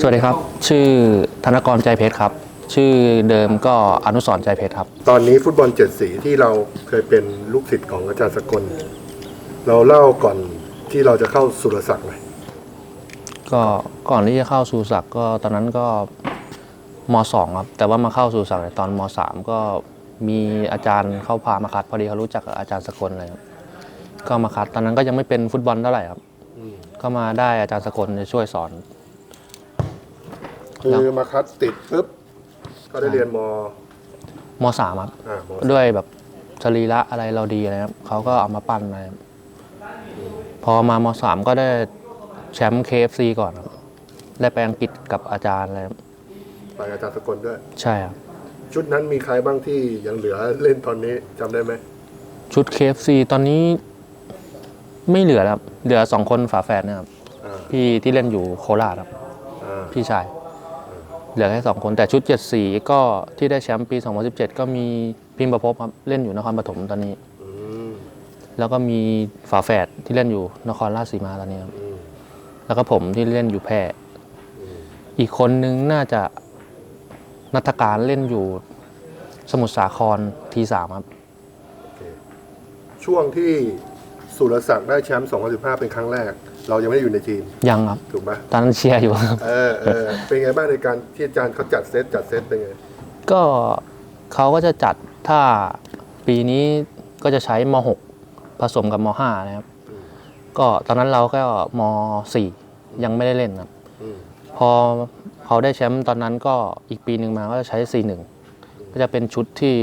สวัสดีครับ ชื่อธนกรใจเพชรครับ ชื่อเดิมก็อนุสรณ์ใจเพชรครับ ตอนนี้ฟุตบอลเจ็ดสีที่เราเคยเป็นลูกศิษย์ของอาจารย์สกล เราเล่าก่อนที่เราจะเข้าสุรศักดิ์หน่อยก็ก่อนที่จะเข้าสู่ศักดิ์ก็ตอนนั้นก็มสองครับ แต่ว่ามาเข้าสู่ศักดิ์ในยตอนมสามก็มีอาจารย์เข้าพามาคัดพอดีเขารู้จักกับอาจารย์สกลอะไรครับก็มาคัดตอนนั้นก็ยังไม่เป็นฟุตบอลเท่าไหร่ครับ ก็มาได้อาจารย์สกลจะช่วยสอน คือมาคัดติดปุ๊บก็ได้เรียนมมสามครับอ่ามด้วยแบบสรีระอะไรเราดีอะไรครับเขาก็เอามาปั้นอะไรครับพอมามสามก็ได้แชมป์ KFC ก่อนครับได้ไปอังกฤษกับอาจารย์อะไรครับไปอาจารย์สกลด้วย ใช่ครับชุดนั้นมีใครบ้างที่ยังเหลือเล่นตอนนี้จำได้ไหมชุด KFC ตอนนี้ไม่เหลือแล้วครับเหลือสองคนฝาแฝดเนะครับอ่าพี่ที่เล่นอยู่โคราชครับอ่าพี่ชาย เหลือแค่สองคนแต่ชุดเจ็ดสีก็ที่ได้แชมป์ปี 2017 ก็มีพิมพ์ประพบครับเล่นอยู่นครปฐมตอนนี้ อืมแล้วก็มีฝาแฝดที่เล่นอยู่นครราชสีมาตอนนี้ครับอืมแล้วก็ผมที่เล่นอยู่แพร่อีกคนนึงน่าจะนัตการเล่นอยู่สมุทรสาครทีสามครับโอเคช่วงที่สุรศักดิ์ได้แชมป์2015 เป็นครั้งแรก เรายังไม่ได้อยู่ในทีมยังครับ ถูกไหมตอนนั้นเชียร์อยู่ครับ เออเออเป็นไงบ้างในการที่อาจารย์เขาจัดเซตจัดเซตเป็นไงก็เขาก็จะจัดถ้าปีนี้ก็จะใช้ม .6 ผสมกับม .5 นะครับ ก็ตอนนั้นเราก็ม .4 ยังไม่ได้เล่นครับ อืมพอเขาได้แชมป์ตอนนั้นก็อีกปีหนึ่งมาก็จะใช้ 4-1 ก็จะเป็นชุดที่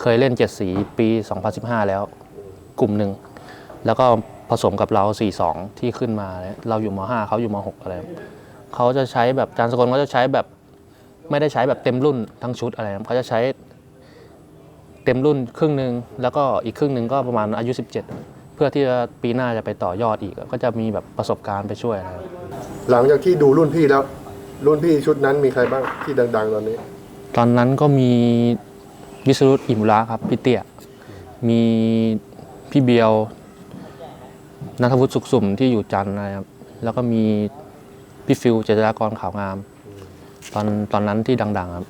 เคยเล่น 7 สีปี 2015 แล้ว กลุ่มหนึ่ง แล้วก็ ผสมกับเรา4-2 ที่ขึ้นมาแล้วเราอยู่ม .5 เขาอยู่ม .6 อะไรเขาจะใช้แบบจานสกลเขาจะใช้แบบไม่ได้ใช้แบบเต็มรุ่นทั้งชุดอะไรครับเขาจะใช้เต็มรุ่นครึ่งหนึ่งแล้วก็อีกครึ่งหนึ่งก็ประมาณอายุ 17 เพื่อที่จะปีหน้าจะไปต่อยอดอีก ก็จะมีแบบประสบการณ์ไปช่วยอะไรครับหลังจากที่ดูรุ่นพี่แล้ว รุ่นพี่ชุดนั้นมีใครบ้างที่ดัง ๆ ตอนนี้ ตอนนั้นก็มีวิสรุตอิมุระครับพี่เตี้ยมีพี่เบียว นัทวุฒิสุขสุ่มที่อยู่จันทร์นะครับ แล้วก็มีพี่ฟิวเจษฎากรขาวงาม ตอนตอนนั้นที่ดังๆครับ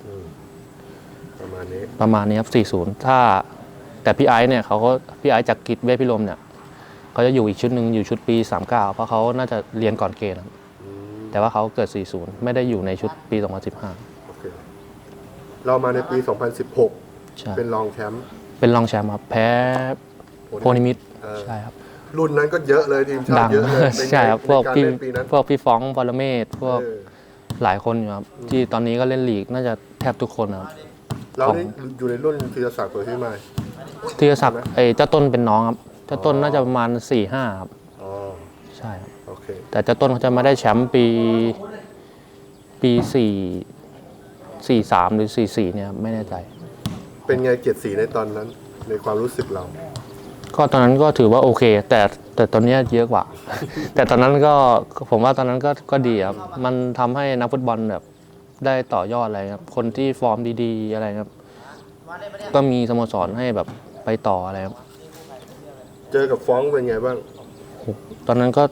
ประมาณนี้ประมาณนี้ครับ 40 ถ้าแต่พี่ไอซ์เนี่ยเขาก็พี่ไอซ์จากกิจเวชพิรมเนี่ยเขาจะอยู่อีกชุดหนึ่งอยู่ชุดปี 39 เพราะเขาน่าจะเรียนก่อนเกณฑ์ครับ อืมแต่ว่าเขาเกิด 40 ไม่ได้อยู่ในชุดปี 2015 โอเคเรามาในปี 2016 ใช่ เป็นรองแชมป์เป็นรองแชมป์ครับ แพ้โพนิมิตร เออ ใช่ครับ รุ่นนั้นก็เยอะเลยทีมชาดัติงเยอะเลยเป็นไงใช่ครับพวกในารพี่เล่นปีนั้นพวกพี่ฟ้องปรเมศพวกเออหลายคนอยู่ครับ ที่ตอนนี้ก็เล่นลีกน่าจะแทบทุกคนนะครับ เราได้อยู่ในรุ่นธีรศักดิ์เปิดที่มาที่ศักดิ์ไอ้เจ้าต้นเป็นน้องครับเจ้าต้นน่าจะประมาณ4ี่ห้าครับอ๋อ ใช่ครับ โอเค แต่เจ้าต้นเขาจะมาได้แชมป์ปีปีสี่สี่สามหรือสี่สี่เนี่ยครับไม่แน่ใจ เป็นไงเกียรติศรีในตอนนั้น ในความรู้สึกเรา ก็ตอนนั้นก็ถือว่าโอเค แต่แต่ตอนเนี้ยเยอะกว่า แต่ตอนนั้นก็ผมว่าตอนนั้นก็ก็ดีครับมันทำให้นักฟุตบอลแบบได้ต่อยอดอะไรครับคนที่ฟอร์มดีๆอะไรครับ ก็มีสโมสรให้แบบไปต่ออะไรครับเจอกับฟ้องเป็นไงบ้าง ตอนนั้นก็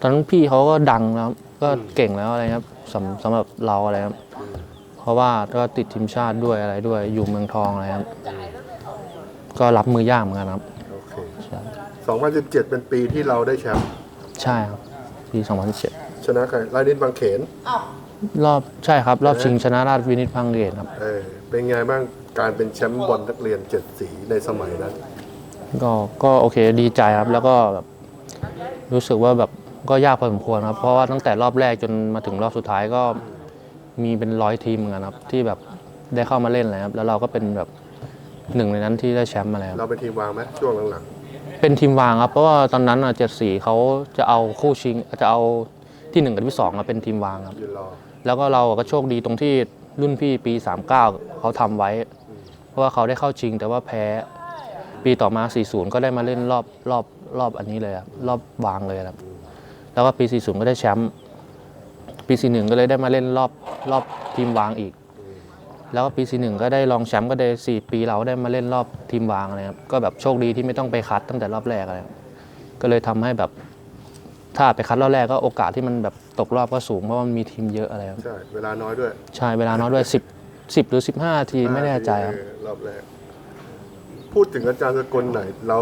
ตอนนั้นพี่เขาก็ดังแล้วครับก็เก่งแล้วอะไรครับสำสำหรับเราอะไรครับ เพราะว่าก็ติดทีมชาติด้วยอะไรด้วยอยู่เมืองทองอะไรครับ ก็รับมือยากเหมือนกันครับโอเคใช่ 2017 เป็นปีที่เราได้แชมป์ใช่ครับปี2017ชนะใครลายนินบางเขนรอบใช่ครับ รอบชิงชนะราชวินิตพังเกตครับ เออเป็นไงบ้างการเป็นแชมป์บอลนักเรียนเจ็ดสีในสมัยนั้น ก็ก็โอเคดีใจครับ แล้วก็แบบรู้สึกว่าแบบก็ยากพอสมควรครับ เพราะว่าตั้งแต่รอบแรกจนมาถึงรอบสุดท้ายก็มีเป็นร้อยทีมเหมือนกันครับที่แบบได้เข้ามาเล่นเลยครับแล้วเราก็เป็นแบบหนึ่งในนั้นที่ได้แชมป์มาแล้ว เราเป็นทีมวางไหมช่วงหลัง เป็นทีมวางครับ เพราะว่าตอนนั้นเจ็ดสีเขาจะเอาคู่ชิงจะเอาที่หนึ่งกับที่สองมาเป็นทีมวางครับๆยืนรอแล้วก็เราก็โชคดีตรงที่รุ่นพี่ปี 39 เขาทำไว้ เพราะว่าเขาได้เข้าชิงแต่ว่าแพ้ปีต่อมา 40 ก็ได้มาเล่นรอบรอบรอบอันนี้เลยครับรอบวางเลยครับแล้วก็ปี 40 ก็ได้แชมป์ปี 41 ก็เลยได้มาเล่นรอบรอบทีมวางอีก แล้วก็ปี41ก็ได้รองแชมป์ก็ได้4ปีเราได้มาเล่นรอบทีมวางเลยครับก็แบบโชคดีที่ไม่ต้องไปคัดตั้งแต่รอบแรกอะไรครับก็เลยทำให้แบบ ถ้าไปคัดรอบแรกก็โอกาสที่มันแบบตกรอบก็สูงเพราะว่ามันมีทีมเยอะอะไรครับ ใช่ เวลาน้อยด้วยใช่เวลาน้อยด้วย 10 10 หรือ 15นาทีไม่แน่ใจครับเออรอบแรก พูดถึงอาจารย์สกลหน่อยเรา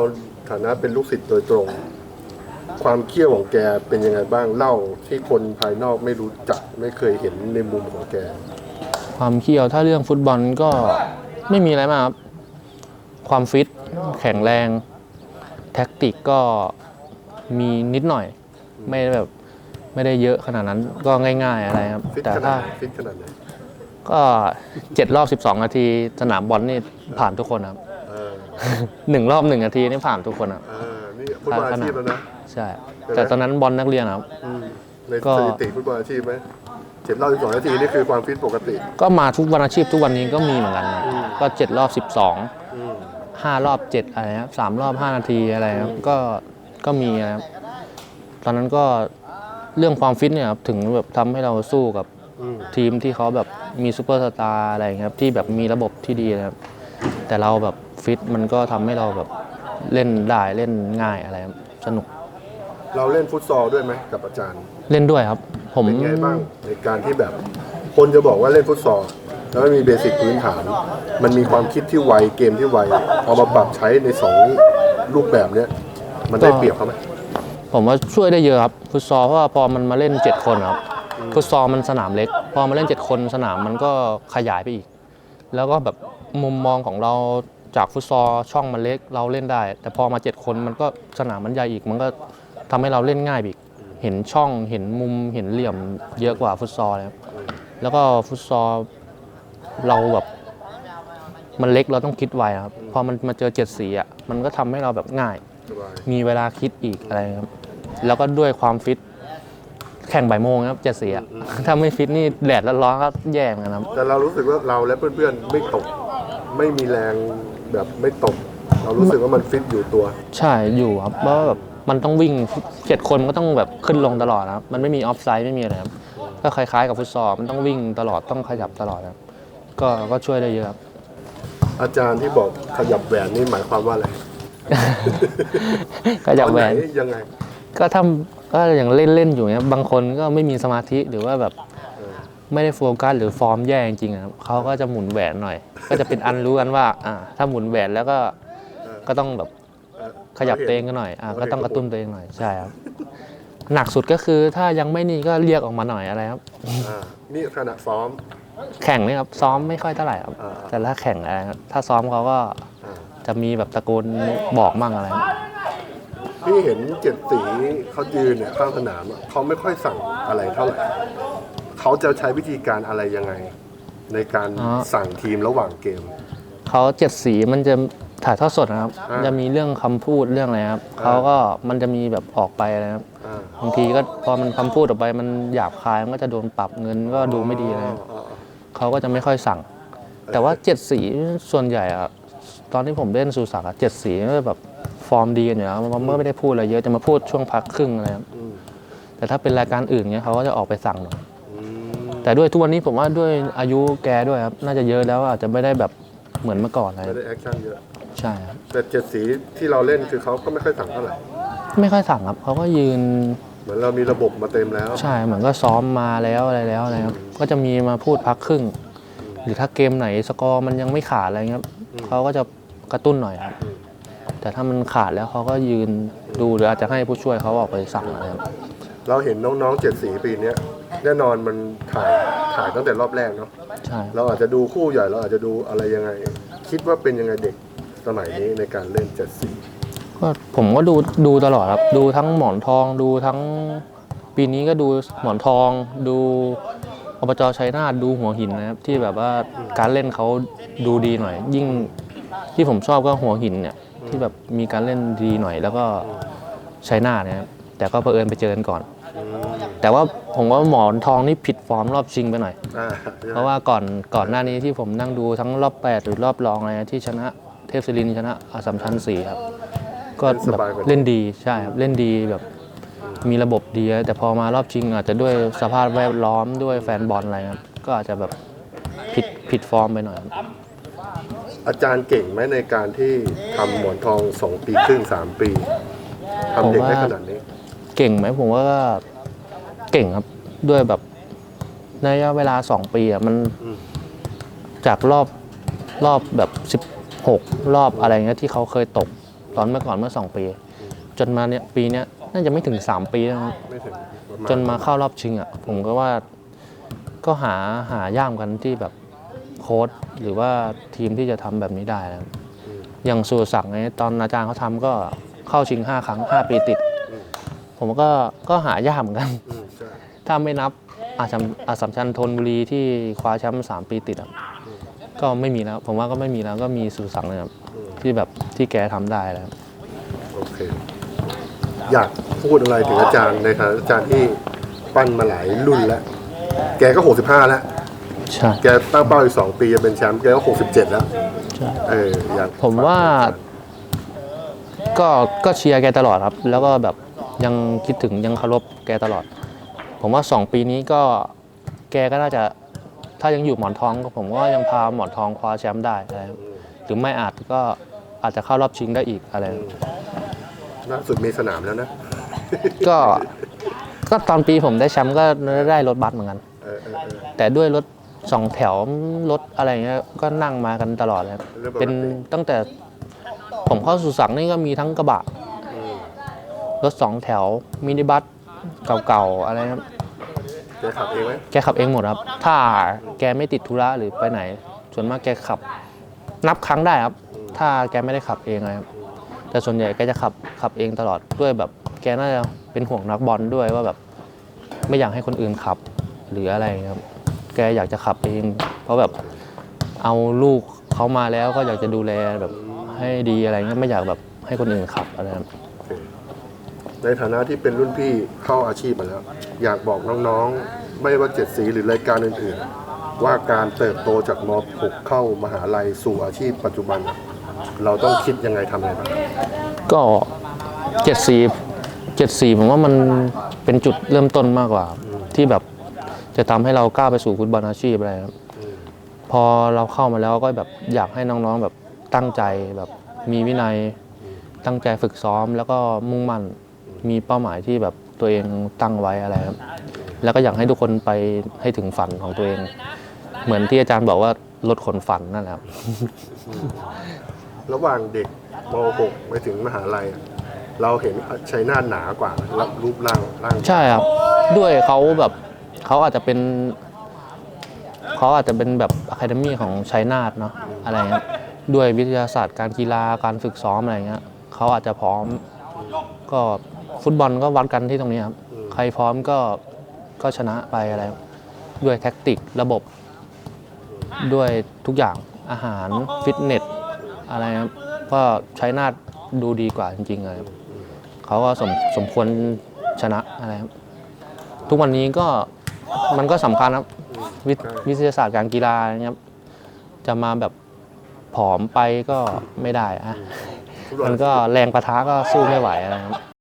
ฐานะเป็นลูกศิษย์โดยตรง ความเขี้ยวของแกเป็นยังไงบ้างเล่าที่คนภายนอกไม่รู้จักไม่เคยเห็นในมุมของแก ความเขี้ยวถ้าเรื่องฟุตบอลก็ไม่มีอะไรมากครับ ความฟิต แข็งแรง แท็กติกก็มีนิดหน่อย ไม่ได้แบบไม่ได้เยอะขนาดนั้นก็ง่าย ๆอะไรครับ ฟิตแต่ขนาถ้าดไหนฟิตขนาดไหนก็เจ็ดรอบ12นาทีสนามบอลนี่ผ่านทุกคนครับ เออหนึ่งรอบหนึ่งนาทีนี่ผ่านทุกคนครับ เออนี่ฟุตบอลอาชีพแล้วนะ ใช่ แต่ตอนนั้นบอลนักเรียนครับ อืมในก็ สถิติฟุตบอลอาชีพไหม เจ็ดรอบสิบสองนาทีนี่คือความฟิตปกติ ก็มาทุกวันอาชีพทุกวันนี้ก็มีเหมือนกันนะก็เจ็ดรอบ12อืมห้ารอบเจ็ดอะไรครับสามรอบห้านาทีอะไรครับก็ก็มีนะครับตอนนั้นก็เรื่องความฟิตเนี่ยครับถึงแบบทำให้เราสู้กับอืมทีมที่เขาแบบมีซูเปอร์สตาร์อะไรอย่างเงี้ยครับที่แบบมีระบบที่ดีนะครับ แต่เราแบบฟิตมันก็ทำให้เราแบบเล่นได้เล่นง่ายอะไรครับสนุกเราเล่นฟุตซอลด้วยไหมกับอาจารย์ เล่นด้วยครับ ผมเป็นไงบ้างในการที่แบบ คนจะบอกว่าเล่นฟุตซอลแล้วมันมีเบสิกพื้นฐาน มันมีความคิดที่ไวเกมที่ไวเอามาปรับใช้ในสองรูปแบบเนี้ยมันได้เปรียบเขาไหมผมว่าช่วยได้เยอะครับฟุตซอลเพราะว่าพอมันมาเล่น 7 คนครับฟุตซอลมันสนามเล็ก พอมาเล่น 7 คนสนามมันก็ขยายไปอีก แล้วก็แบบมุมมองของเราจากฟุตซอลช่องมันเล็กเราเล่นได้ แต่พอมา 7 คนมันก็สนามมันใหญ่อีก มันก็ทำให้เราเล่นง่ายไปอีก เห็นช่องเห็นมุมเห็นเหลี่ยมเยอะกว่าฟุตซอลเลยครับแล้วก็ฟุตซอลเราแบบมันเล็กเราต้องคิดไวครับพอมันมาเจอเจ็ดสีอะมันก็ทำให้เราแบบง่ายสบาย มีเวลาคิดอีกอะไรครับ แล้วก็ด้วยความฟิต แข่งบ่ายโมงครับเจ็ดสีอะถ้าไม่ฟิตนี่แดดร้อนๆก็แย่เหมือนกันครับแต่เรารู้สึกว่าเราและเพื่อนๆไม่ตก ไม่มีแรงแบบไม่ตก เรารู้สึกว่ามันฟิตอยู่ตัว ใช่อยู่ครับเพราะว่าแบบ มันต้องวิ่งเจ็ดคนมันก็ต้องแบบขึ้นลงตลอดนะครับ มันไม่มีออฟไซด์ไม่มีอะไรครับ ก็คล้ายๆกับฟุตซอลมันต้องวิ่งตลอดต้องขยับตลอดครับ ก็ก็ช่วยได้เยอะครับ อาจารย์ที่บอกขยับแหวนนี่หมายความว่าอะไรขยับแหวนตอไยังไง ก็ทำก็อย่างเล่นเล่นๆอยู่เนี้ยบางคนก็ไม่มีสมาธิหรือว่าแบบเออไม่ได้โฟกัสหรือฟอร์มแย่จริงๆอะครับเขาก็จะหมุนแหวนหน่อย ก็จะเป็นอันรู้กันว่าอ่าถ้าหมุนแหวนแล้วก็เออก็ต้องแบบเออ ขยับตัวเองกันหน่อยอ่าก็ต้องกระตุ้นตัวเองหน่อยใช่ครับหนักสุดก็คือถ้ายังไม่นี่ก็เรียกออกมาหน่อยอะไรครับอ่านี่ขณะซ้อม แข่งนี่ครับซ้อมไม่ค่อยเท่าไหร่ครับอ่า แต่ถ้าแข่งอะไรครับถ้าซ้อมเขาก็อ่าจะมีแบบตะโกนบอกมั่งอะไรครับพี่เห็นเจ็ดสีเขายืนเนี่ยข้างสนามอะเขาไม่ค่อยสั่งอะไรเท่าไหร่เขาจะใช้วิธีการอะไรยังไง ในการสั่งทีมระหว่างเกม เขาเจ็ดสีมันจะ ถ่ายทอดสดนะครับ อ่า จะมีเรื่องคำพูดเรื่องอะไรครับอ่าเขาก็มันจะมีแบบออกไปนะครับอ่าบางทีก็พอมันคำพูดออกไปมันหยาบคายมันก็จะโดนปรับเงินก็ดูไม่ดีนะครับอ๋ออ๋อเขาก็จะไม่ค่อยสั่ง แต่ว่าเจ็ดสีส่วนใหญ่อะตอนที่ผมเล่นสูสักอะเจ็ดสีก็แบบฟอร์มดีกันอยู่แล้วมันไม่ได้พูดอะไรเยอะจะมาพูดช่วงพักครึ่งอะไรครับอืมแต่ถ้าเป็นรายการอื่นเนี้ยเขาก็จะออกไปสั่งหน่อย อืมแต่ด้วยทุกวันนี้ผมว่าด้วยอายุแกด้วยครับ น่าจะเยอะแล้วอาจจะไม่ได้แบบเหมือนเมื่อก่อนอะไรไม่ได้แอคชั่นเยอะ ใช่ครับแต่เจ็ดสีที่เราเล่นคือเขาก็ไม่ค่อยสั่งเท่าไหร่ไม่ค่อยสั่งครับเขาก็ยืนเหมือนเรามีระบบมาเต็มแล้ว ใช่เหมือนก็ซ้อมมาแล้วอะไรแล้วอะไรครับก็จะมีมาพูดพักครึ่ง หรือถ้าเกมไหนสกอร์มันยังไม่ขาดอะไรเงี้ยอืม เขาก็จะกระตุ้นหน่อยครับอืมแต่ถ้ามันขาดแล้วเขาก็ยืนดูหรืออาจจะให้ผู้ช่วยเขาออกไปสั่งอะไรครับ เราเห็นน้องๆเจ็ดสีปีเนี้ยแน่นอนมันถ่ายถ่ายตั้งแต่รอบแรกเนาะใช่ เราอาจจะดูคู่ใหญ่เราอาจจะดูอะไรยังไง คิดว่าเป็นยังไงเด็ก สมัยนี้ในการเล่นเจ็ดสีก็ผมก็ดูดูตลอดครับ ดูทั้งหมอนทองดูทั้งปีนี้ก็ดูหมอนทอง ดูอบจชัยนาทดูหัวหินนะครับ ที่แบบว่าการเล่นเขาดูดีหน่อย ยิ่งที่ผมชอบก็หัวหินเนี่ย ที่แบบมีการเล่นดีหน่อย แล้วก็ชัยนาทนะครับแต่ก็เผอิญไปเจอกันก่อนอืมแต่ว่าผมว่าหมอนทองนี่ผิดฟอร์มรอบชิงไปหน่อย อ่าเพราะว่าก่อนก่อนหน้านี้ที่ผมนั่งดูทั้งรอบ 8 หรือรอบรองอะไรนะที่ชนะเท พศิรินทร์ชนะอาสัมชัญศรีครับ ก็แบบเล่นดีใช่ครับเล่นดีแบบมีระบบดีแต่พอมารอบชิงอาจจะด้วยสภาพแวดล้อมด้วยแฟนบอลอะไรครับก็อาจจะแบบผิดผิดฟอร์มไปหน่อยครับอาจารย์เก่งไหมในการที่ทำหมอนทองสองปีครึ่งสามปีทำเด็กได้ขนาดนี้ เก่งไหมผมว่าก็เก่งครับด้วยแบบในระยะเวลาสองปีอะมันอืมจากรอบรอบแบบสิบ หกรอบอะไรเงี้ยที่เขาเคยตกตอนเมื่อก่อนเมื่อสองปี จนมาเนี่ยปีเนี้ยน่าจะไม่ถึงสามปีแล้วมั้งไม่ถึงประณจนมาเข้ารอบชิงอะผมก็ว่าก็หาหาย่ามกันที่แบบโค้ดหรือว่าทีมที่จะทำแบบนี้ได้นะครับอย่างสุรศักดิ์เนี่ยตอนอาจารย์เขาทำก็เข้าชิง 5 ครั้ง 5 ปีติด ผมก็ก็หายากเหมือนกัน อืมใช่ถ้าไม่นับอาสัมอาสัมชัญธนบุรีที่คว้าแชมป์สามปีติดอะ ก็ไม่มีแล้ว ผมว่าก็ไม่มีแล้วก็มีสุรศักดิ์นะครับ ที่แบบที่แกทำได้แล้ว โอเค อยากพูดอะไรถึงอาจารย์ในฐานะอาจารย์ที่ปั้นมาหลายรุ่นแล้ว แกก็หกสิบห้าแล้ว ใช่ แกตั้งเป้าอีกสองปีจะเป็นแชมป์ แกก็หกสิบเจ็ดแล้ว ใช่ เอออยากผมว่า ก็ก็เชียร์แกตลอดครับ แล้วก็แบบยังคิดถึงยังเคารพแกตลอด ผมว่า 2 ปีนี้ก็แกก็น่าจะ ถ้ายังอยู่หมอนทองก็ผมก็ยังพาหมอนทองคว้าแชมป์ได้อะไรครับหรือไม่อาจก็อาจจะเข้ารอบชิงได้อีกอะไรครับล่าสุดมีสนามแล้วนะก็ก็ตอนปีผมได้แชมป์ก็ได้รถบัสเหมือนกัน เออเออเออ แต่ด้วยรถสองแถวรถอะไรเงี้ยก็นั่งมากันตลอดเลยครับเรื่องปกติ เป็นตั้งแต่ผมเข้าสู่สักดิ์นี่ก็มีทั้งกระบะอืมรถสองแถวมินิบัสเก่าๆอะไรครับ แกขับเองไหมแกขับเองหมดครับ ถ้าแกไม่ติดธุระหรือไปไหน ส่วนมากแกขับ นับครั้งได้ครับ ถ้าแกไม่ได้ขับเองนะครับ แต่ส่วนใหญ่แกจะขับขับเองตลอดด้วยแบบ แกน่าจะเป็นห่วงนักบอลด้วยว่าแบบไม่อยากให้คนอื่นขับหรืออะไรครับ แกอยากจะขับเอง เพราะแบบเอาลูกเขามาแล้วก็อยากจะดูแลแบบให้ดีอะไรเงี้ยไม่อยากแบบให้คนอื่นขับอะไรครับ โอเค ในฐานะที่เป็นรุ่นพี่เข้าอาชีพมาแล้ว อยากบอกน้องๆ ไม่ว่าเจ็ดสีหรือรายการอื่นๆ ว่าการเติบโตจากม .6 เข้ามหาลัยสู่อาชีพปัจจุบัน เราต้องคิดยังไงทำอะไรบ้างก็เจ็ดสีเจ็ดสีผมว่ามันเป็นจุดเริ่มต้นมากกว่า ที่แบบจะทำให้เราก้าวไปสู่ฟุตบอลอาชีพอะไรครับ พอเราเข้ามาแล้วก็แบบอยากให้น้องๆแบบตั้งใจแบบมีวินัยตั้งใจฝึกซ้อมแล้วก็มุ่งมั่น มีเป้าหมายที่แบบตัวเองตั้งไว้อะไรครับ แล้วก็อยากให้ทุกคนไปให้ถึงฝันของตัวเอง เหมือนที่อาจารย์บอกว่าลดขนฝันนั่นแหละครับ ระหว่างเด็กม .6 ไปถึงมหาลัยเราเห็นชัยนาทหนากว่ารับรูปร่างร่างใช่ครับ ด้วยเขาแบบเขาอาจจะเป็นเขาอาจจะเป็นแบบอะคาเดมี่ของชัยนาทเนาะอะไรเงี้ยด้วยวิทยาศาสตร์การกีฬาการฝึกซ้อมอะไรเงี้ยเขาอาจจะพร้อมก็ ฟุตบอลก็วัดกันที่ตรงนี้ครับใครพร้อมก็ก็ชนะไปอะไร ด้วยแท็กติกระบบ ด้วยทุกอย่างอาหารฟิตเนสอะไรครับก็ชัยนาทดูดีกว่าจริงๆเลยครับเขาก็สมสมควรชนะอะไรครับทุกวันนี้ก็มันก็สำคัญครับวทวิทยาศาสตร์การกีฬาเนี่ยครับจะมาแบบผอมไปก็ไม่ได้อะฟุตบอลมันก็แรงประทะก็สู้ไม่ไหวอะไรครับ